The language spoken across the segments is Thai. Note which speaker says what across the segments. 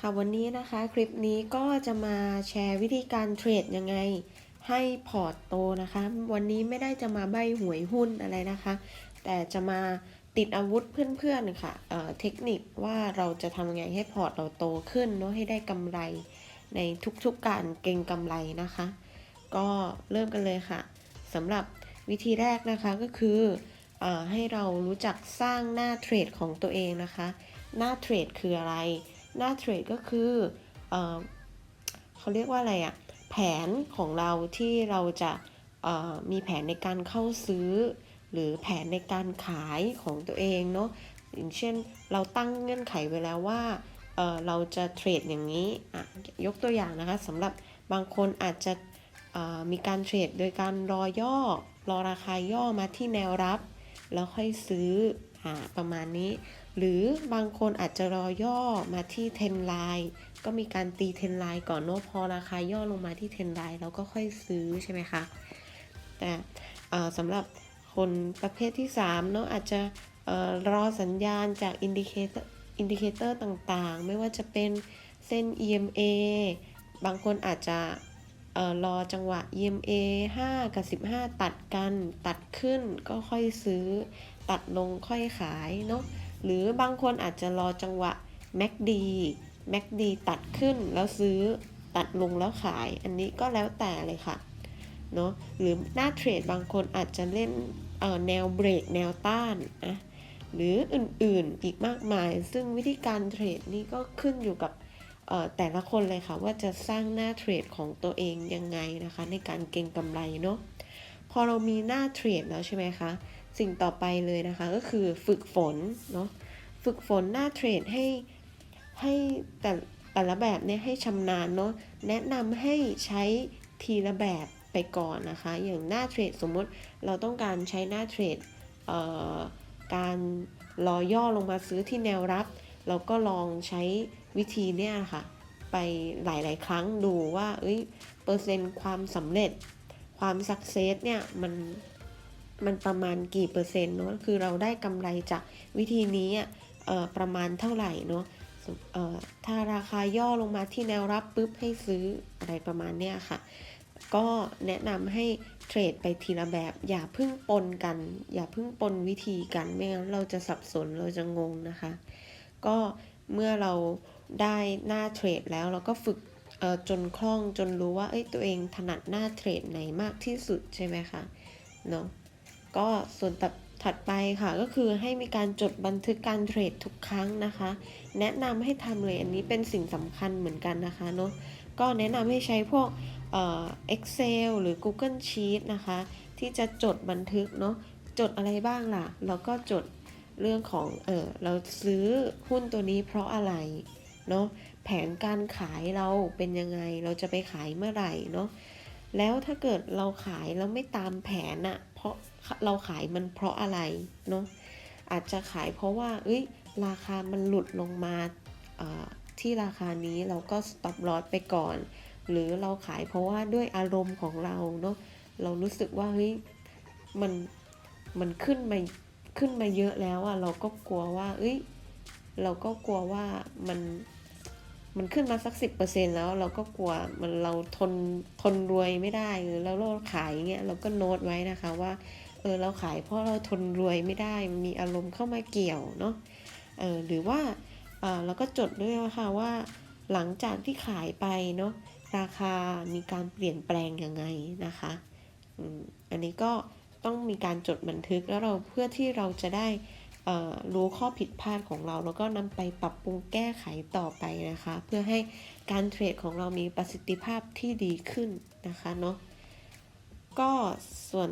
Speaker 1: ค่ะวันนี้นะคะคลิปนี้ก็จะมาแชร์วิธีการเทรดยังไง ให้พอร์ตโตนะคะ วันนี้ไม่ได้จะมาใบหวยหุ้นอะไรนะคะ แต่จะมาติดอาวุธเพื่อนๆค่ะเเทคนิคว่าเราจะทำยังไงให้พอร์ตเราโตขึ้นเนาะให้ได้กำไรในทุกๆการเก็งกำไรนะคะ ก็เริ่มกันเลยค่ะสำหรับวิธีแรกนะคะก็คืออให้เรารู้จักสร้างหน้าเทรดของตัวเองนะคะ หน้าเทรดคืออะไร หน้าเทรดก็คือเอเขาเรียกว่าอะไรอะแผนของเราที่เราจะมีแผนในการเข้าซื้อ หรือแผนในการขายของตัวเองเนาะอย่างเช่นเราตั้งเงื่อนไขไว้แล้วว่าเเราจะเทรดอย่างนี้ยกตัวอย่างนะคะสำหรับบางคนอาจจะมีการเทรดโดยการรอย่อ รอราคาย่อมาที่แนวรับ แล้วค่อยซื้ออประมาณนี้ หรือบางคนอาจจะรอย่อมาที่เทนไลน์ก็มีการตีเทนไลน์ก่อนเนาะพอราคาย่อลงมาที่เทนไลน์เราก็ค่อยซื้อใช่ไหมคะ แต่สำหรับคนประเภทที่3เนาะอาจจะรอสัญญาณจากอินดิเคเตอร์อินดิเคเตอร์ต่างๆ ไม่ว่าจะเป็นเส้น EMA บางคนอาจจะรอจังหวะ EMA 5 กับ 15 ตัดกันตัดขึ้นก็ค่อยซื้อตัดลงค่อยขายเนาะ หรือบางคนอาจจะรอจังหวะ MACD MACD ตัดขึ้นแล้วซื้อตัดลงแล้วขาย อันนี้ก็แล้วแต่เลยค่ะเนาะหรือหน้าเทรดบางคนอาจจะเล่นแนวเบรกแนวต้านนะหรืออื่นๆอีกมากมาย ซึ่งวิธีการเทรดนี่ก็ขึ้นอยู่กับแต่ละคนเลยค่ะว่าจะสร้างหน้าเทรดของตัวเองยังไงนะคะ ในการเก็งกำไรเนาะพอเรามีหน้าเทรดแล้วใช่ไหมคะ สิ่งต่อไปเลยนะคะก็คือฝึกฝนเนาะฝึกฝนหน้าเทรดให้ให้แต่แต่ละแบบเนี่ยให้ชำนาญเนาะแนะนำให้ใช้ทีละแบบไปก่อนนะคะ อย่างหน้าเทรดสมมติเราต้องการใช้หน้าเทรดการรอย่อลงมาซื้อที่แนวรับ เราก็ลองใช้วิธีเนี่ยค่ะ ไปหลาย ๆ ครั้งดูว่าเอ้ยเปอร์เซ็นต์ความสำเร็จความสักเซสเนี่ยมัน มันประมาณกี่เปอร์เซ็นต์เนาะคือเราได้กำไรจากวิธีนี้ประมาณเท่าไหร่เนาะถ้าราคาย่อลงมาที่แนวรับปุ๊บให้ซื้ออะไรประมาณเนี้ยค่ะ ก็แนะนำให้เทรดไปทีละแบบ อย่าพึ่งปนกัน อย่าพึ่งปนวิธีกันไม่งั้นเราจะสับสนเราจะงงนะคะ ก็เมื่อเราได้หน้าเทรดแล้วเราก็ฝึกจนคล่องจนรู้ว่าเอ้ยตัวเองถนัดหน้าเทรดไหนมากที่สุดใช่ไหมคะเนาะ ก็ส่วนตัดถัดไปค่ะก็คือให้มีการจดบันทึกการเทรดทุกครั้งนะคะ แนะนำให้ทำเลยอันนี้เป็นสิ่งสำคัญเหมือนกันนะคะเนาะก็แนะนำให้ใช้พวกเอ่อ Excel หรือ Google Sheet นะคะ ที่จะจดบันทึกเนาะจดอะไรบ้างล่ะเราก็จดเรื่องของเออเราซื้อหุ้นตัวนี้เพราะอะไรเนาะแผนการขายเราเป็นยังไงเราจะไปขายเมื่อไหร่เนาะแล้วถ้าเกิดเราขายแล้วไม่ตามแผนอะ ราะเราขายมันเพราะอะไรเนาะอาจจะขายเพราะว่าเอ้ยราคามันหลุดลงมาที่ราคานี้เราก็ stop loss ไปก่อน หรือเราขายเพราะว่าด้วยอารมณ์ของเราเนาะเรารู้สึกว่าเฮ้ยมันมันขึ้นมาขึ้นมาเยอะแล้วอะเราก็กลัวว่าเอ้ยเราก็กลัวว่ามัน มันขึ้นมาสักสิบเปอร์เซ็นแล้วเราก็กลัวมันเราทนทนรวยไม่ได้หรือเราเราขายเงี้ยเราก็โน้ตไว้นะคะว่าเออเราขายเพราะเราทนรวยไม่ได้มีอารมณ์เข้ามาเกี่ยวเนาะเออหรือว่าเออเราก็จดด้วยนะคะว่า หลังจากที่ขายไปเนาะราคามีการเปลี่ยนแปลงยังไงนะคะอืมอันนี้ก็ต้องมีการจดบันทึกแล้วเราเพื่อที่เราจะได้ รู้ข้อผิดพลาดของเรา แล้วก็นำไปปรับปรุงแก้ไขต่อไปนะคะ เพื่อให้การเทรดของเรามีประสิทธิภาพที่ดีขึ้นนะคะเนาะก็ส่วน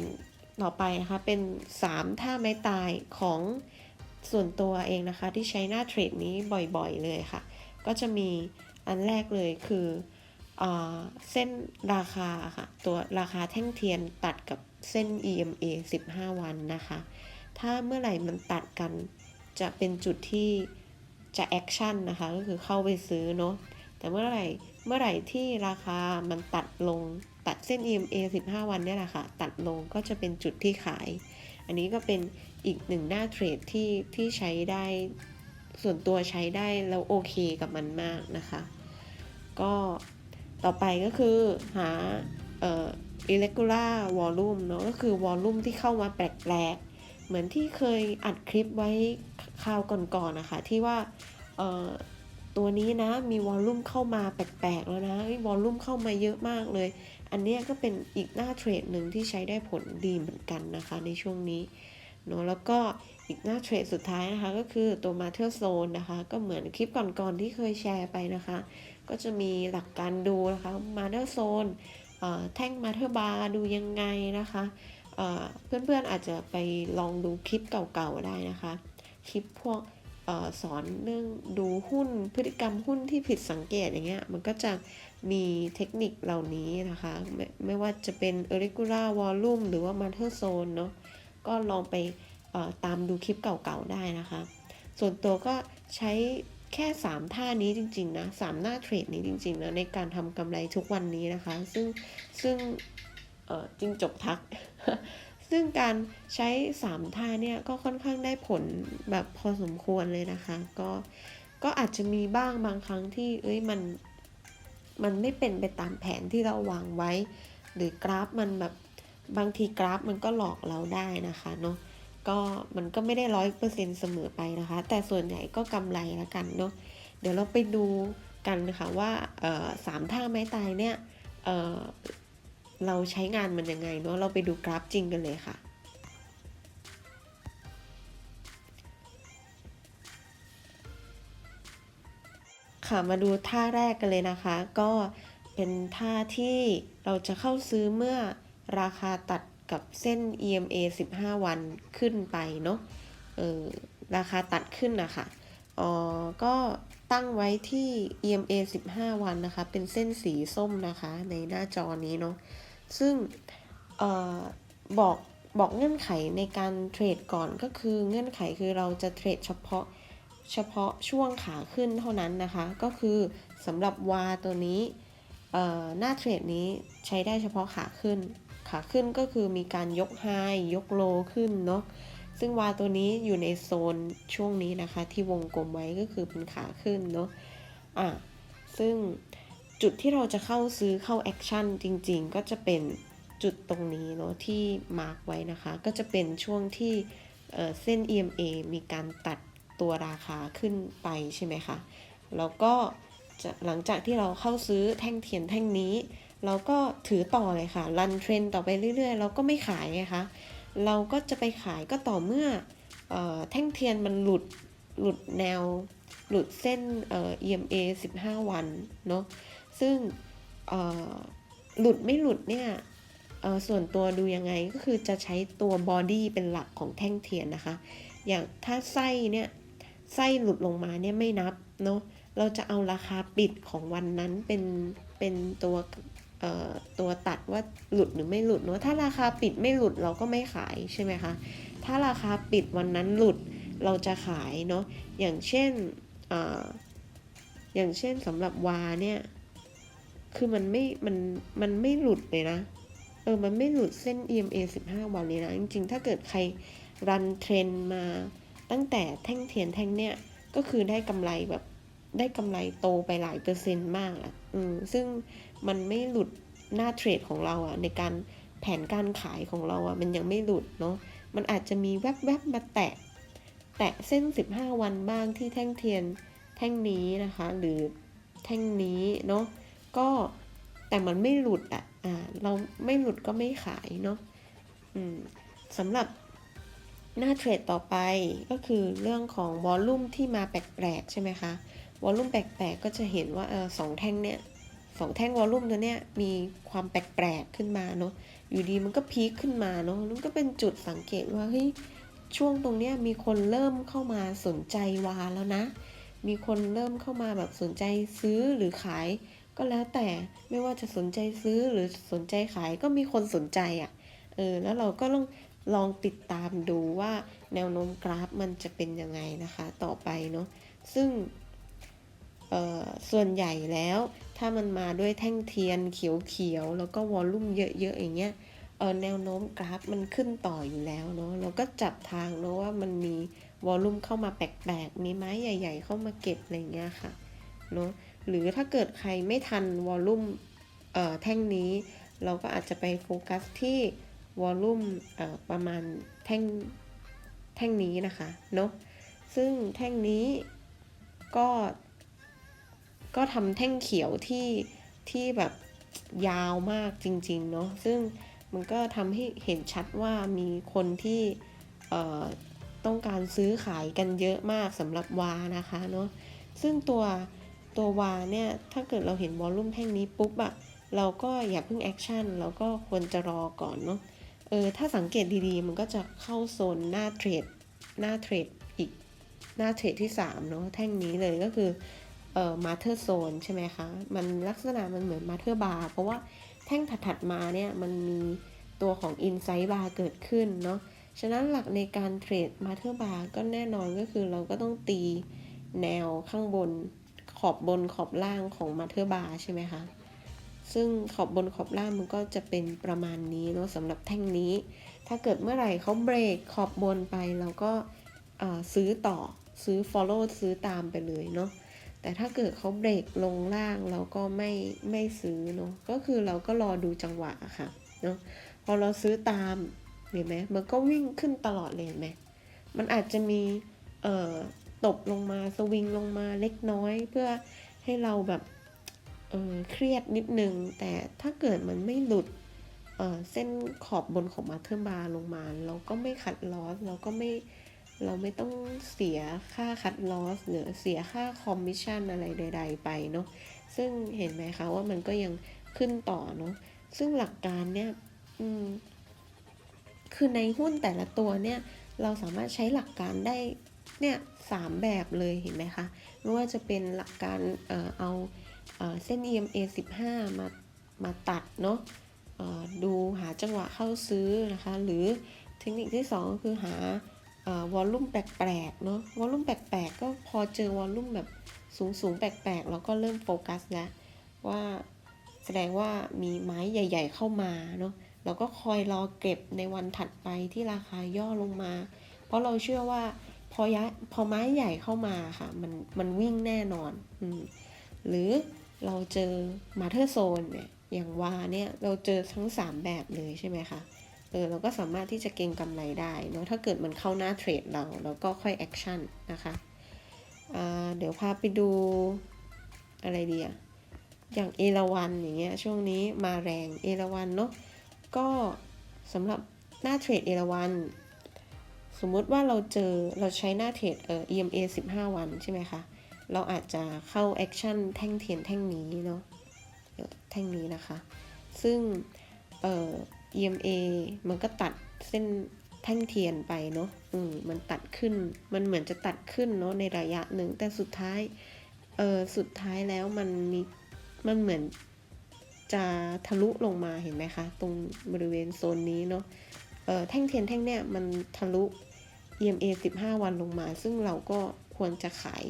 Speaker 1: ต่อไปนะคะเป็น 3 ท่าไม้ตายของส่วนตัวเองนะคะ ที่ใช้หน้าเทรดนี้บ่อยๆเลยค่ะ ก็จะมีอันแรกเลยคืออเส้นราคาค่ะ ตัวราคาแท่งเทียนตัดกับเส้น EMA 15 วันนะคะ ถ้าเมื่อไหร่มันตัดกัน จะเป็นจุดที่จะแอคชั่นนะคะ ก็คือเข้าไปซื้อเนาะ แต่เมื่อไหร่เมื่อไหร่ที่ราคามันตัดลง ตัดเส้น EMA 15 วันเนี่ยแหละค่ะ ตัดลงก็จะเป็นจุดที่ขาย อันนี้ก็เป็นอีกหนึ่งหน้าเทรดที่ที่ใช้ได้ส่วนตัวใช้ได้แล้วโอเคกับมันมากนะคะ ก็ต่อไปก็คือหาเอ่อ irregular volume เนอะก็คือ volume ที่เข้ามาแปลกๆ เหมือนที่เคยอัดคลิปไว้คราวก่อนๆนะคะ ที่ว่าตัวนี้นะมีวอลลุ่มเข้ามาแปลกๆแล้วนะวอลลุ่มเข้ามาเยอะมากเลย อันนี้ก็เป็นอีกหน้าเทรดหนึ่งที่ใช้ได้ผลดีเหมือนกันนะคะในช่วงนี้เนาะแล้วก็อีกหน้าเทรดสุดท้ายนะคะ ก็คือตัวมาเทอร์โซนนะคะ ก็เหมือนคลิปก่อนๆที่เคยแชร์ไปนะคะ ก็จะมีหลักการดูนะคะมาเทอร์โซนแท่งมาเทอร์บาร์ดูยังไงนะคะ เพื่อนๆอาจจะไปลองดูคลิปเก่าๆได้นะคะ คลิปพวกอสอนเรื่องดูหุ้นพฤติกรรมหุ้นที่ผิดสังเกตอย่างเงี้ยมันก็จะมีเทคนิคเหล่านี้นะคะ ไม่ไม่ว่าจะเป็น irregular volume หรือว่า matter zone เนาะก็ลองไปตามดูคลิปเก่าๆได้นะคะ ส่วนตัวก็ใช้แค่ 3 ท่านี้จริง ๆ นะสามหน้าเทรดนี้จริง ๆ นะ ในการทำกำไรทุกวันนี้นะคะ ซึ่งซึ่งจริงจบทัก ซึ่งการใช้3ท่าเนี่ยก็ค่อนข้างได้ผลแบบพอสมควรเลยนะคะ ก็ก็อาจจะมีบ้างบางครั้งที่เอ้ยมันมันไม่เป็นไปตามแผนที่เราวางไว้ หรือกราฟมันแบบบางทีกราฟมันก็หลอกเราได้นะคะเนาะก็มันก็ไม่ได้ร้อยเปอร์เซ็นต์เสมอไปนะคะ แต่ส่วนใหญ่ก็กำไรละกันเนาะเดี๋ยวเราไปดูกันนะคะว่าสามท่าไม้ตายเนี่ย เราใช้งานมันยังไงเนาะเราไปดูกราฟจริงกันเลยค่ะ ค่ะมาดูท่าแรกกันเลยนะคะ ก็เป็นท่าที่เราจะเข้าซื้อเมื่อราคาตัดกับเส้น EMA 15 วันขึ้นไปเนาะเออราคาตัดขึ้นนะคะอ๋อก็ตั้งไว้ที่ EMA 15 วันนะคะ เป็นเส้นสีส้มนะคะ ในหน้าจอนี้เนาะ ซึ่งออบอกบอกเงื่อนไขในการเทรดก่อนก็คือเงื่อนไขคือเราจะเทรดเฉพาะเฉพาะช่วงขาขึ้นเท่านั้นนะคะ ก็คือสำหรับวาตัวนี้หน้าเทรดนี้ใช้ได้เฉพาะขาขึ้น ขาขึ้นก็คือมีการยกไฮยกโลขึ้นเนาะซึ่งวาตัวนี้อยู่ในโซนช่วงนี้นะคะ ที่วงกลมไว้ก็คือเป็นขาขึ้นเนาะอะซึ่ง จุดที่เราจะเข้าซื้อเข้าแอคชั่นจริงๆ ก็จะเป็นจุดตรงนี้เนาะที่มาร์กไว้นะคะ ก็จะเป็นช่วงที่เเส้น EMA มีการตัดตัวราคาขึ้นไปใช่ไหมคะ แล้วก็หลังจากที่เราเข้าซื้อแท่งเทียนแท่งนี้ เราก็ถือต่อเลยค่ะรันเทรนต่อไปเรื่อยๆ เราก็ไม่ขายไงคะ เราก็จะไปขายก็ต่อเมื่อออแท่งเทียนมันหลุดหลุดแนวหลุดเส้นเอ่อ EMA 15 วันเนาะ ซึ่งหลุดไม่หลุดเนี่ยส่วนตัวดูยังไงก็คือจะใช้ตัวบอดี้เป็นหลักของแท่งเทียนนะคะ อย่างถ้าไส้เนี่ยไส้หลุดลงมาเนี่ยไม่นับเนาะเราจะเอาราคาปิดของวันนั้นเป็นเป็นตัวตัวตัดว่าหลุดหรือไม่หลุดเนาะถ้าราคาปิดไม่หลุดเราก็ไม่ขายใช่ไหมคะถ้าราคาปิดวันนั้นหลุดเราจะขายเนาะอย่างเช่นออย่างเช่นสำหรับวาเนี่ย คือมันไม่ มัน มันไม่หลุดเลยนะ เออ มันไม่หลุดเส้น EMA 15 วันเลยนะ จริงๆ ถ้าเกิดใครรันเทรนมาตั้งแต่แท่งเทียนแท่งเนี้ย ก็คือได้กำไรแบบ ได้กำไรโตไปหลายเปอร์เซ็นต์มากอะอืม ซึ่งมันไม่หลุดหน้าเทรดของเราอะในการแผนการขายของเราอะมันยังไม่หลุดเนาะ มันอาจจะมีแวบๆมาแตะ แตะเส้น 15 วันบ้างที่แท่งเทียนแท่งนี้นะคะ หรือแท่งนี้เนาะ ก็แต่มันไม่หลุดอะอ่าเราไม่หลุดก็ไม่ขายเนาะอืมสำหรับหน้าเทรดต่อไปก็คือเรื่องของวอลลุ่มที่มาแปลกๆใช่ไหมคะวอลลุ่มแปลกๆก็จะเห็นว่าเออสองแท่งเนี้ยสองแท่งวอลลุ่มตัวเนี้ยมีความแปลกๆขึ้นมาเนาะอยู่ดีมันก็พีคขึ้นมาเนาะนั่นก็เป็นจุดสังเกตว่าเฮ้ยช่วงตรงเนี้ยมีคนเริ่มเข้ามาสนใจวาแล้วนะ มีคนเริ่มเข้ามาแบบสนใจซื้อหรือขาย ก็แล้วแต่ไม่ว่าจะสนใจซื้อหรือสนใจขายก็มีคนสนใจอะ่ะเออแล้วเราก็ลองลองติดตามดูว่าแนวโน้มกราฟมันจะเป็นยังไงนะคะ ต่อไปเนาะซึ่งส่วนใหญ่แล้วถ้ามันมาด้วยแท่งเทียนเขียวๆ แล้วก็วอลลุ่มเยอะๆ อย่างเงี้ยเออแนวโน้มกราฟมันขึ้นต่ออยู่แล้วเนาะเราก็จับทางเนาะว่ามันมีวอลลุ่มเข้ามาแปลกๆ มีไม้ใหญ่ ๆ เข้ามาเก็บอะไรเงี้ยค่ะเนาะ หรือถ้าเกิดใครไม่ทันวอลลุ่มแท่งนี้ เราก็อาจจะไปโฟกัสที่วอลลุ่มประมาณแท่งแท่งนี้นะคะเนาะซึ่งแท่งนี้ก็ก็ทำแท่งเขียวที่ที่แบบยาวมากจริงๆเนาะซึ่งมันก็ทำให้เห็นชัดว่ามีคนที่ต้องการซื้อขายกันเยอะมากสำหรับวานะคะเนาะซึ่งตัว ตัววาเนี่ยถ้าเกิดเราเห็นวอลลุ่มแท่งนี้ปุ๊บอะเราก็อย่าเพิ่งแอคชั่นเราก็ควรจะรอก่อนเนาะเออถ้าสังเกตดีๆ มันก็จะเข้าโซนหน้าเทรดหน้าเทรดอีกหน้าเทรดที่3เนาะแท่งนี้เลยก็คือเอ่อมาเธอร์โซนใช่ไหมคะ มันลักษณะมันเหมือนมาเธอร์บาร์เพราะว่าแท่งถัดๆมาเนี่ยมันมีตัวของ Insight Bar เกิดขึ้นเนาะฉะนั้นหลักในการเทรดมาเธอร์บาร์ก็แน่นอนก็คือเราก็ต้องตีแนวข้างบน อบบนขอบล่างของมาเธอร์บาร์ใช่ไหมคะ ซึ่งขอบบนขอบล่างมันก็จะเป็นประมาณนี้เนาะสำหรับแท่งนี้ ถ้าเกิดเมื่อไหร่เขาเบรกขอบบนไปเราก็ซื้อต่อซื้อ follow ซื้อตามไปเลยเนาะแต่ถ้าเกิดเขาเบรกลงล่างเราก็ไม่ไม่ซื้อเนาะก็คือเราก็รอดูจังหวะอะค่ะเนาะพอเราซื้อตามเห็นไหมมันก็วิ่งขึ้นตลอดเลยเห็นไหมมันอาจจะมีเอ่อ ตบลงมาสวิงลงมาเล็กน้อย เพื่อให้เราแบบเเครียดนิดนึง แต่ถ้าเกิดมันไม่หลุดเเส้นขอบบนของมาเทอร์บาร์ลงมา เราก็ไม่ขัดลอสเราก็ไม่เราไม่ต้องเสียค่าคัดลอสหรือเสียค่าคอมมิชชั่นอะไรใด ๆ ไปเนาะซึ่งเห็นไหมคะว่ามันก็ยังขึ้นต่อเนาะซึ่งหลักการเนี่ยคือในหุ้นแต่ละตัวเนี่ย เราสามารถใช้หลักการได้ เนี่ยสามแบบเลยเห็นไหมคะไม่ว่าจะเป็นหลักการเอเอาเอ่อเส้น EMA 15 มามาตัดเนาะดูหาจังหวะเข้าซื้อนะคะ หรือเทคนิคที่2ก็คือหาวอลลุ่มแปลกๆเนาะวอลลุ่มแปลกๆ ก็พอเจอวอลลุ่มแบบสูงๆ แปลกๆเราก็เริ่มโฟกัสแล้วว่าแสดงว่ามีไม้ใหญ่ ๆ เข้ามาเนาะเราก็คอยรอเก็บในวันถัดไปที่ราคาย่อลงมา เพราะเราเชื่อว่า พอย้ายพอไม้ใหญ่เข้ามาค่ะ มันมันวิ่งแน่นอนอหรือเราเจอมาเธอร์โซนเนี่ยอย่างวาเนี่ยเราเจอทั้ง 3 แบบเลยใช่ไหมคะเออเราก็สามารถที่จะเก็งกำไรได้เนาะถ้าเกิดมันเข้าหน้าเทรดเราเราก็ค่อยแอคชั่นนะคะเดี๋ยวพาไปดูอะไรดีอะอย่างเอราวันอย่างเงี้ยช่วงนี้มาแรงเอราวันเนาะก็สำหรับหน้าเทรดเอราวัน สมมุติว่าเราเจอเราใช้หน้าเทรดเอ่อ EMA 15 วันใช่ไหมคะ เราอาจจะเข้าแอคชั่นแท่งเทียนแท่งนี้เนาะแท่งนี้นะคะ ซึ่งเอ่อ EMA มันก็ตัดเส้นแท่งเทียนไปเนาะอืมมันตัดขึ้น มันเหมือนจะตัดขึ้นเนาะในระยะหนึ่ง แต่สุดท้าย เออสุดท้ายแล้วมันมี มันเหมือนจะทะลุลงมาเห็นไหมคะ ตรงบริเวณโซนนี้เนาะ แท่งเทียนแท่งเนี้ยมันทะลุ EMA 15 วันลงมา ซึ่งเราก็ควรจะขาย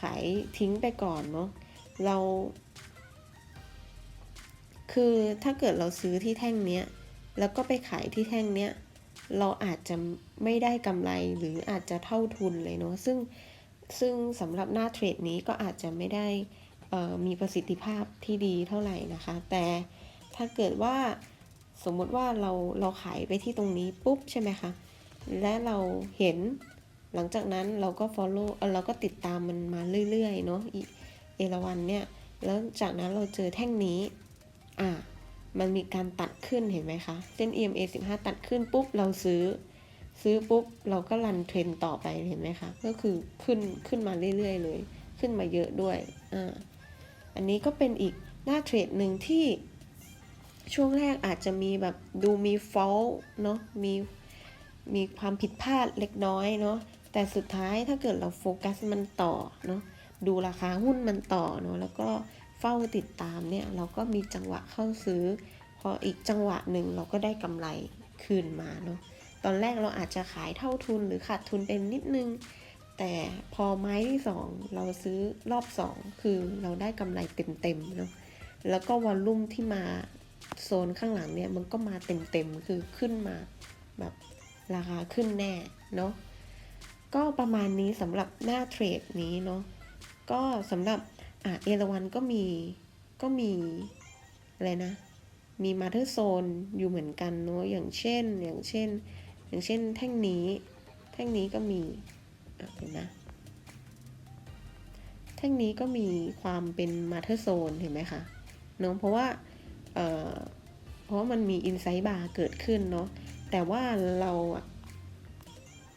Speaker 1: ขายทิ้งไปก่อนเนาะเรา คือถ้าเกิดเราซื้อที่แท่งเนี้ยแล้วก็ไปขายที่แท่งเนี้ยเราอาจจะไม่ได้กำไรหรืออาจจะเท่าทุนเลยเนาะซึ่งซึ่งสำหรับหน้าเทรดนี้ก็อาจจะไม่ได้มีประสิทธิภาพที่ดีเท่าไหร่นะคะ แต่ถ้าเกิดว่า สมมติว่าเราเราขายไปที่ตรงนี้ปุ๊บใช่ไหมคะ และเราเห็นหลังจากนั้นเราก็ follow เออเราก็ติดตามมันมาเรื่อยๆเนาะเอราวันเนี่ย แล้วจากนั้นเราเจอแท่งนี้ อ่า มันมีการตัดขึ้นเห็นไหมคะ เส้น EMA 15 ตัดขึ้นปุ๊บเราซื้อ ซื้อปุ๊บเราก็รันเทรนต่อไปเห็นไหมคะ ก็คือขึ้นขึ้นมาเรื่อยๆเลย ขึ้นมาเยอะด้วย อ่า อันนี้ก็เป็นอีกหน้าเทรดหนึ่งที่ ช่วงแรกอาจจะมีแบบดูมีฟอลเนาะมีมีความผิดพลาดเล็กน้อยเนาะแต่สุดท้ายถ้าเกิดเราโฟกัสมันต่อเนาะดูราคาหุ้นมันต่อเนาะแล้วก็เฝ้าติดตามเนี่ยเราก็มีจังหวะเข้าซื้อ พออีกจังหวะหนึ่งเราก็ได้กำไรคืนมาเนาะตอนแรกเราอาจจะขายเท่าทุนหรือขาดทุนเป็นนิดนึง แต่พอไม้ที่สองเราซื้อรอบสองคือเราได้กำไรเต็มๆเนาะแล้วก็วอลลุ่มที่มา โซนข้างหลังเนี่ยมันก็มาเต็มๆ คือขึ้นมาแบบราคาขึ้นแน่เนาะก็ประมาณนี้สำหรับหน้าเทรดนี้เนาะก็สำหรับอะเอราวันก็มีก็มีอะไรนะ มีมาเธอร์โซนอยู่เหมือนกันเนาะอย่างเช่นอย่างเช่น อย่างเช่นแท่งนี้ แท่งนี้ก็มีอะเดี๋ยวนะแท่งนี้ก็มีความเป็นมาเธอร์โซนเห็นไหมคะเนาะเพราะว่า เพราะมันมีอินไซต์บาร์เกิดขึ้นเนาะแต่ว่าเรา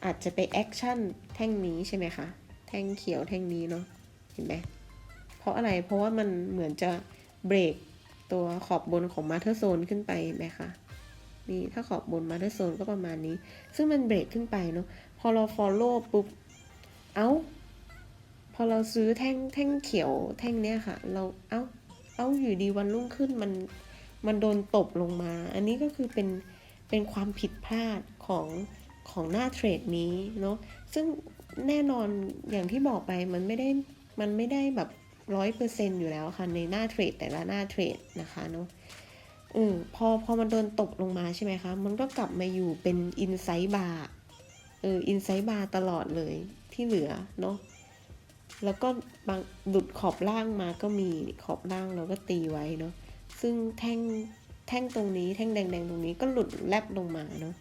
Speaker 1: อาจจะไปแอคชั่นแท่งนี้ใช่ไหมคะ แท่งเขียวแท่งนี้เนาะเห็นไหมเพราะอะไรเพราะว่ามันเหมือนจะเบรกตัวขอบบนของมาเธอร์โซนขึ้นไปไหมคะนี่ถ้าขอบบนมาเธอร์โซนก็ประมาณนี้ ซึ่งมันเบรกขึ้นไปเนาะพอเรา follow ปุ๊บเอ้า พอเราซื้อแท่งแท่งเขียวแท่งเนี้ยค่ะ เราเอ้า เอ้าอยู่ดีวันรุ่งขึ้นมัน มันโดนตบลงมา อันนี้ก็คือเป็นเป็นความผิดพลาดของของหน้าเทรดนี้เนาะซึ่งแน่นอนอย่างที่บอกไปมันไม่ได้มันไม่ได้แบบร้อยเปอร์เซ็นอยู่แล้วค่ะในหน้าเทรดแต่ละหน้าเทรดนะคะเนาะอืมพอพอมันโดนตกลงมาใช่ไหมคะ มันก็กลับมาอยู่เป็นอินไซด์บาร์เอออินไซด์บาร์ตลอดเลยที่เหลือเนาะแล้วก็บางหลุดขอบล่างมาก็มีขอบล่างเราก็ตีไว้เนาะ ซึ่งแท่งแท่งตรงนี้แท่งแดงๆ ตรงนี้ก็หลุดแลบลงมาเนาะ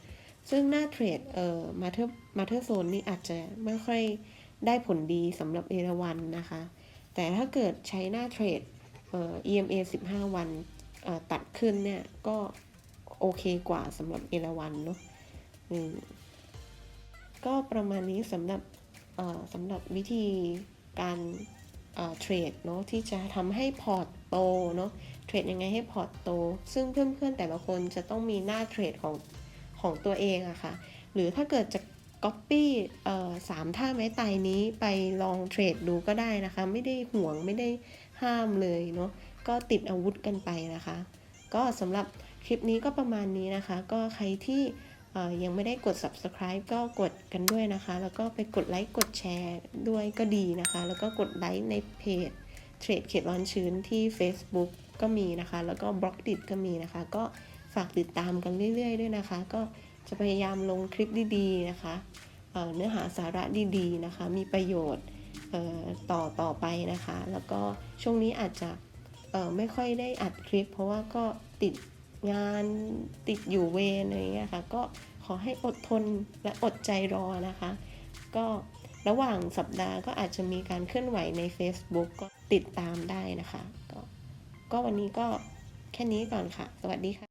Speaker 1: ซึ่งหน้าเทรดเอ่อมาเทอร์มาเทอร์โซนนี่อาจจะไม่ค่อยได้ผลดีสำหรับเอราวันนะคะ แต่ถ้าเกิดใช้หน้าเทรดเอ่อ EMA 15 วันตัดขึ้นเนี่ยก็โอเคกว่าสำหรับเอราวันเนาะอืมก็ประมาณนี้สำหรับเอ่อสำหรับวิธีการ เทรดเนาะที่จะทำให้พอร์ตโตเนาะเทรดยังไงให้พอร์ตโต ซึ่งเพื่อนๆแต่ละคนจะต้องมีหน้าเทรดของของตัวเองอะค่ะ หรือถ้าเกิดจะ Copy เอ่อสามท่าไม้ตายนี้ไปลองเทรดดูก็ได้นะคะ ไม่ได้ห่วงไม่ได้ห้ามเลยเนาะก็ติดอาวุธกันไปนะคะ ก็สำหรับคลิปนี้ก็ประมาณนี้นะคะ ก็ใครที่ ยังไม่ได้กด subscribe ก็กดกันด้วยนะคะ แล้วก็ไปกดไลค์กดแชร์ด้วยก็ดีนะคะ แล้วก็กดไลค์ในเพจเทรดเขตร้อนชื้นที่ Facebook ก็มีนะคะ แล้วก็บล็อกดิก็มีนะคะ ก็ฝากติดตามกันเรื่อยๆด้วยนะคะ ก็จะพยายามลงคลิปดีๆนะคะเเนื้อหาสาระดีๆนะคะ มีประโยชน์ต่อต่อไปนะคะ แล้วก็ช่วงนี้อาจจะไม่ค่อยได้อัดคลิป เพราะว่าก็ติด งานติดอยู่เวรอะไรอย่างเงี้ยค่ะ ก็ขอให้อดทนและอดใจรอนะคะ ก็ระหว่างสัปดาห์ก็อาจจะมีการเคลื่อนไหวใน Facebook ก็ติดตามได้นะคะ ก็ก็วันนี้ก็แค่นี้ก่อนค่ะ สวัสดีค่ะ